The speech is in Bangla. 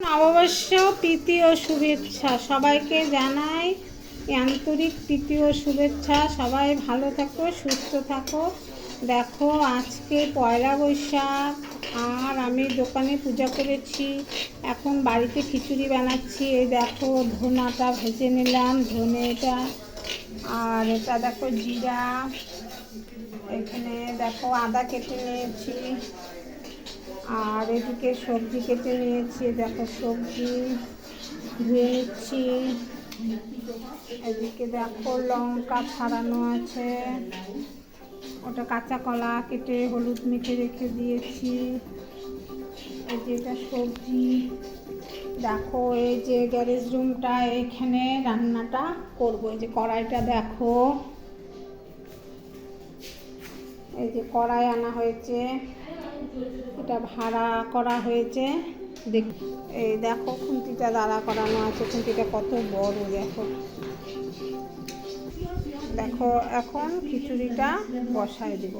নববর্ষ প্রীতি ও শুভেচ্ছা। সবাইকে জানাই আন্তরিক প্রীতি ও শুভেচ্ছা। সবাই ভালো থাকো, সুস্থ থাকো। দেখো, আজকে পয়লা বৈশাখ। আর আমি দোকানে পূজা করেছি। এখন বাড়িতে খিচুড়ি বানাচ্ছি। এই দেখো, ধনাটা ভেজে নিলাম, ধনেটা। আর এটা দেখো, জিরা। এখানে দেখো, আদা কেটে নিয়েছি। আর এদিকে সবজি কেটে নিয়েছি, দেখো সবজি ধুয়ে নিচ্ছি এদিকে দেখো লঙ্কা ছাড়ানো আছে, ওটা কাঁচা কলা কেটে হলুদ মেখে রেখে দিয়েছি। এই যে এটা সবজি, দেখো এই যে গ্যারেজ রুমটা, এখানে রান্নাটা করব, এই যে কড়াইটা দেখো। এই যে কড়াই আনা হয়েছে। এটা ভাড়া করা হয়েছে। দেখ, এই দেখো খুন্তিটা দাঁড়া করানো আছে। খুন্তিটা কত বড়, দেখো। দেখো, এখন খিচুড়িটা বসায় দেব।